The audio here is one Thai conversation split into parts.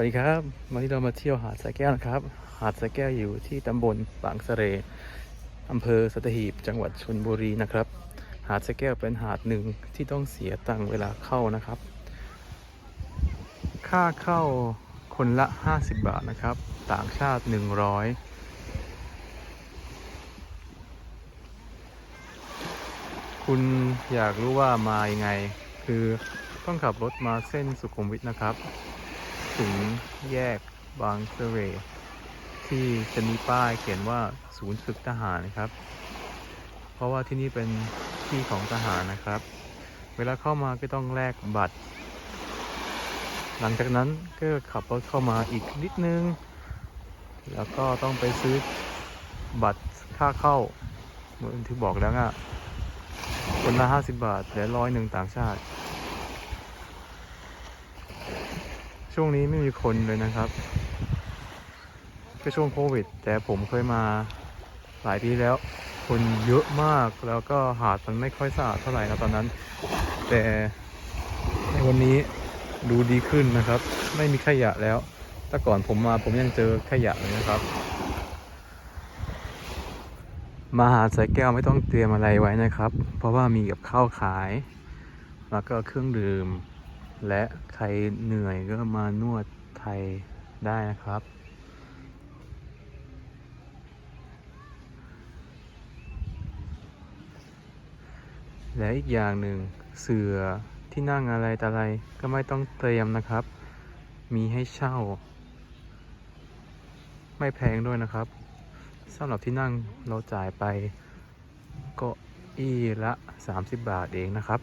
วัสดีครับ วันนี้เรามาเที่ยวหาดสายแก้วนะครับ หาดสายแก้วอยู่ที่ตำบลบางสะเรอำเภอสัตหีบ จังหวัดชลบุรีนะครับ หาดสายแก้วเป็นหาดหนึ่งที่ต้องเสียตังค์เวลาเข้านะครับ ค่าเข้าคนละ 50 บาทนะครับ ต่างชาติ 100 คุณอยากรู้ว่ามายังไง คือต้องขับรถมาเส้นสุขุมวิทนะครับ ถึงแยกบางเสร่ที่จะมีป้ายเขียนว่าศูนย์ฝึกทหารครับ เพราะว่าที่นี่เป็นที่ของทหารนะครับ เวลาเข้ามาก็ต้องแลกบัตร หลังจากนั้นก็ขับรถเข้ามาอีกนิดนึง แล้วก็ต้องไปซื้อบัตรค่าเข้าเหมือนที่บอกแล้วอะคนละ 50 บาทและร้อยหนึ่งต่างชาติ ช่วงนี้ไม่มีคนเลยนะครับก็ช่วงโควิด แต่ผมเคยมาหลายปีแล้ว คนเยอะมากแล้วก็หาดมันไม่ค่อยสะอาดเท่าไหร่นะตอนนั้น แต่ในวันนี้ดูดีขึ้นนะครับ ไม่มีขยะแล้วแต่ก่อนผมมาผมยังเจอขยะเลยนะครับ มาหาดสายแก้วไม่ต้องเตรียมอะไรไว้นะครับ เพราะว่ามีกับข้าวขาย แล้วก็เครื่องดื่ม และใครเหนื่อยก็มานวดไทยได้นะครับ และอีกอย่างหนึ่งเสือที่นั่งอะไรแต่อะไรก็ไม่ต้องเตรียมนะครับ มีให้เช่า ไม่แพงด้วยนะครับสำหรับที่นั่งเราจ่ายไปก็อี้ละ 30 บาทเองนะครับ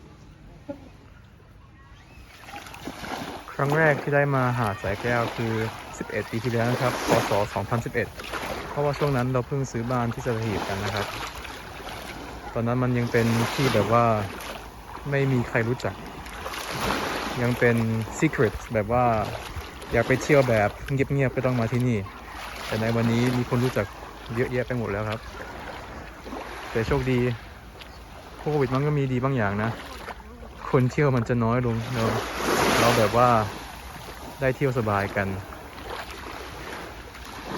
ครั้งแรกที่ได้มาหาดสายแก้วคือ 11 ปีที่แล้วนะครับ พศ 2011 เพราะว่าช่วงนั้นเราเพิ่งซื้อบ้านที่สัตหีบกันนะครับ ตอนนั้นมันยังเป็นที่แบบว่าไม่มีใครรู้จัก ยังเป็น secret แบบว่าอยากไปเที่ยวแบบเงียบๆก็ต้องมาที่นี่ แต่ในวันนี้มีคนรู้จักเยอะแยะไปหมดแล้วครับ แต่โชคดีโควิดมันก็มีดีบางอย่างนะ คนเที่ยวมันจะน้อยลงเรา เราแบบว่าได้เที่ยวสบายกัน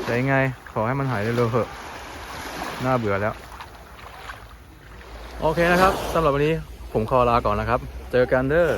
แต่ยังไงขอให้มันหายเร็วๆเถอะ น่าเบื่อแล้ว โอเคนะครับสำหรับวันนี้ผมขอลาก่อนนะครับ เจอกันเด้อ